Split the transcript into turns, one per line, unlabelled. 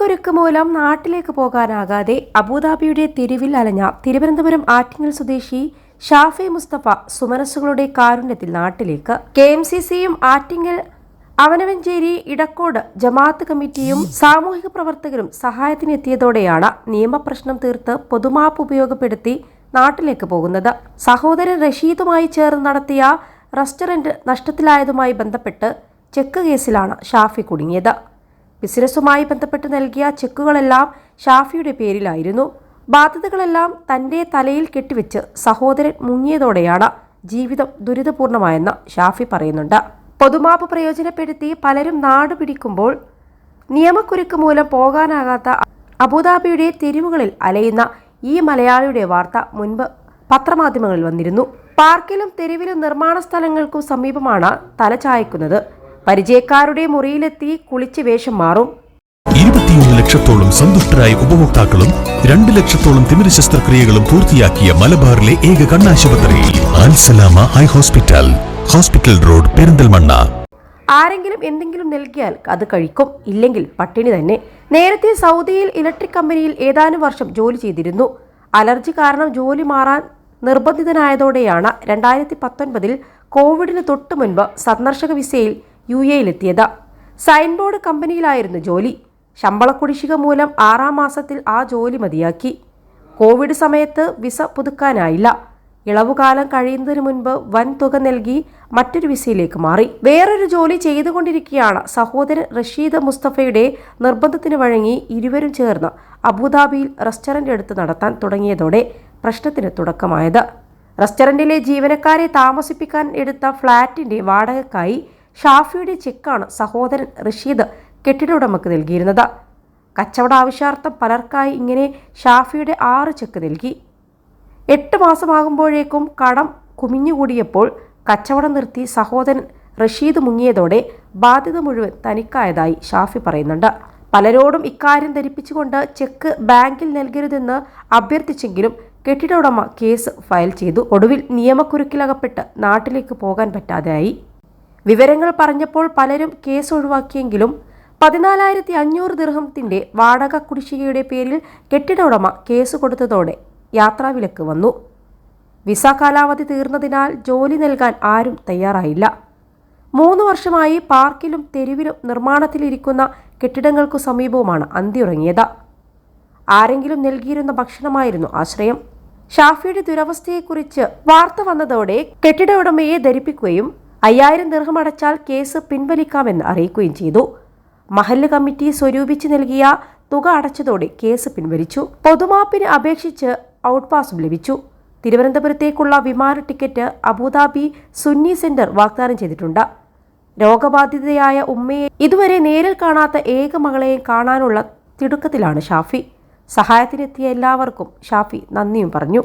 നിയമക്കുരുക്ക് മൂലം നാട്ടിലേക്ക് പോകാനാകാതെ അബുദാബിയുടെ തെരുവിൽ അലഞ്ഞ തിരുവനന്തപുരം ആറ്റിങ്ങൽ സ്വദേശി ഷാഫി മുസ്തഫ സുമനസ്സുകളുടെ കാരുണ്യത്തിൽ നാട്ടിലേക്ക്. കെ എം സി സിയും ആറ്റിങ്ങൽ അവനവഞ്ചേരി ഇടക്കോട് ജമാഅത്ത് കമ്മിറ്റിയും സാമൂഹിക പ്രവർത്തകരും സഹായത്തിനെത്തിയതോടെയാണ് നിയമപ്രശ്നം തീർത്ത് പൊതുമാപ്പ് ഉപയോഗപ്പെടുത്തി നാട്ടിലേക്ക് പോകുന്നത്. സഹോദരൻ റഷീദുമായി ചേർന്ന് നടത്തിയ റെസ്റ്റോറന്റ് നഷ്ടത്തിലായതുമായി ബന്ധപ്പെട്ട് ചെക്ക് കേസിലാണ് ഷാഫി കുടുങ്ങിയത്. ബിസിനസ്സുമായി ബന്ധപ്പെട്ട് നൽകിയ ചെക്കുകളെല്ലാം ഷാഫിയുടെ പേരിലായിരുന്നു. ബാധ്യതകളെല്ലാം തന്റെ തലയിൽ കെട്ടിവെച്ച് സഹോദരൻ മുങ്ങിയതോടെയാണ് ജീവിതം ദുരിതപൂർണമായെന്ന് ഷാഫി പറയുന്നുണ്ട്. പൊതുമാപ്പ് പ്രയോജനപ്പെടുത്തി പലരും നാട് പിടിക്കുമ്പോൾ നിയമക്കുരുക്ക് മൂലം പോകാനാകാത്ത അബുദാബിയുടെ തെരുവുകളിൽ അലയുന്ന ഈ മലയാളിയുടെ വാർത്ത മുൻപ് പത്രമാധ്യമങ്ങളിൽ വന്നിരുന്നു. പാർക്കിലും തെരുവിലും നിർമ്മാണ സ്ഥലങ്ങൾക്കും സമീപമാണ് തലചായ്ക്കുന്നത് പരിചയക്കാരുടെ മുറിയിലെത്തി കുളിച്ച് വേഷം മാറും.
ഇരുപത്തിയൊന്ന് ലക്ഷത്തോളം സന്തുഷ്ടരായ ഉപഭോക്താക്കളും രണ്ട് ലക്ഷത്തോളം തിമിര ശസ്ത്രക്രിയകളും പൂർത്തിയാക്കിയ മലബാറിലെ ഏക കണ്ണാശുപത്രി Alsalama high hospital hospital road Perinthalmanna.
ആരെങ്കിലും എന്തെങ്കിലും നൽകിയാൽ അത് കഴിക്കും. ഇല്ലെങ്കിൽ പട്ടിണി തന്നെ. നേരത്തെ സൗദിയിൽ ഇലക്ട്രിക് കമ്പനിയിൽ ഏതാനും വർഷം ജോലി ചെയ്തിരുന്നു. അലർജി കാരണം ജോലി മാറാൻ നിർബന്ധിതനായതോടെയാണ് രണ്ടായിരത്തി പത്തൊൻപതിൽ കോവിഡിന് തൊട്ടു മുൻപ് സന്ദർശക വിസയിൽ യു എയിലെത്തിയത്. സൈൻ ബോർഡ് കമ്പനിയിലായിരുന്നു ജോലി. ശമ്പള കുടിശ്ശിക മൂലം ആറാം മാസത്തിൽ ആ ജോലി മതിയാക്കി. കോവിഡ് സമയത്ത് വിസ പുതുക്കാനായില്ല. ഇളവുകാലം കഴിയുന്നതിന് മുൻപ് വൻ തുക നൽകി മറ്റൊരു വിസയിലേക്ക് മാറി. വേറൊരു ജോലി ചെയ്തുകൊണ്ടിരിക്കുകയാണ് സഹോദരൻ റഷീദ് മുസ്തഫയുടെ നിർബന്ധത്തിന് വഴങ്ങി ഇരുവരും ചേർന്ന് അബുദാബിയിൽ റെസ്റ്റോറന്റ് എടുത്ത് നടത്താൻ തുടങ്ങിയതോടെ പ്രശ്നത്തിന് തുടക്കമായത്. റെസ്റ്റോറന്റിലെ ജീവനക്കാരെ താമസിപ്പിക്കാൻ എടുത്ത ഫ്ളാറ്റിന്റെ വാടകയ്ക്കായി ഷാഫിയുടെ ചെക്കാണ് സഹോദരൻ റഷീദ് കെട്ടിട ഉടമക്ക് നൽകിയിരുന്നത്. കച്ചവട ആവശ്യാർത്ഥം പലർക്കായി ഇങ്ങനെ ഷാഫിയുടെ ആറ് ചെക്ക് നൽകി. എട്ട് മാസമാകുമ്പോഴേക്കും കടം കുമിഞ്ഞുകൂടിയപ്പോൾ കച്ചവടം നിർത്തി സഹോദരൻ റഷീദ് മുങ്ങിയതോടെ ബാധ്യത മുഴുവൻ തനിക്കായതായി ഷാഫി പറയുന്നുണ്ട്. പലരോടും ഇക്കാര്യം ധരിപ്പിച്ചുകൊണ്ട് ചെക്ക് ബാങ്കിൽ നൽകരുതെന്ന് അഭ്യർത്ഥിച്ചെങ്കിലും കെട്ടിട ഉടമ കേസ് ഫയൽ ചെയ്തു. ഒടുവിൽ നിയമക്കുരുക്കിലകപ്പെട്ട് നാട്ടിലേക്ക് പോകാൻ പറ്റാതെയായി. വിവരങ്ങൾ പറഞ്ഞപ്പോൾ പലരും കേസ് ഒഴിവാക്കിയെങ്കിലും പതിനാലായിരത്തി അഞ്ഞൂറ് ദിർഹത്തിന്റെ വാടക കുടിശ്ശികയുടെ പേരിൽ കെട്ടിട ഉടമ കേസ് കൊടുത്തതോടെ യാത്രാവിലക്ക് വന്നു. വിസ കാലാവധി തീർന്നതിനാൽ ജോലി നൽകാൻ ആരും തയ്യാറായില്ല. മൂന്ന് വർഷമായി പാർക്കിലും തെരുവിലും നിർമ്മാണത്തിലിരിക്കുന്ന കെട്ടിടങ്ങൾക്കു സമീപവുമാണ് അന്തിയുറങ്ങിയത്. ആരെങ്കിലും നൽകിയിരുന്ന ഭക്ഷണമായിരുന്നു ആശ്രയം. ഷാഫിയുടെ ദുരവസ്ഥയെക്കുറിച്ച് വാർത്ത വന്നതോടെ കെട്ടിട ഉടമയെ ധരിപ്പിക്കുകയും അയ്യായിരം ദീർഘം അടച്ചാൽ കേസ് പിൻവലിക്കാമെന്ന് അറിയിക്കുകയും ചെയ്തു. മഹല്ല് കമ്മിറ്റി സ്വരൂപിച്ച് നൽകിയ തുക അടച്ചതോടെ കേസ് പിൻവലിച്ചു. പൊതുമാപ്പിന് അപേക്ഷിച്ച് ഔട്ട് പാസും ലഭിച്ചു. തിരുവനന്തപുരത്തേക്കുള്ള വിമാന ടിക്കറ്റ് അബുദാബി സുന്നി സെന്റർ വാഗ്ദാനം ചെയ്തിട്ടുണ്ട്. രോഗബാധിതയായ ഉമ്മയെ ഇതുവരെ നേരിൽ കാണാത്ത ഏക മകളെയും കാണാനുള്ള തിടുക്കത്തിലാണ് ഷാഫി. സഹായത്തിനെത്തിയ എല്ലാവർക്കും ഷാഫി നന്ദിയും പറഞ്ഞു.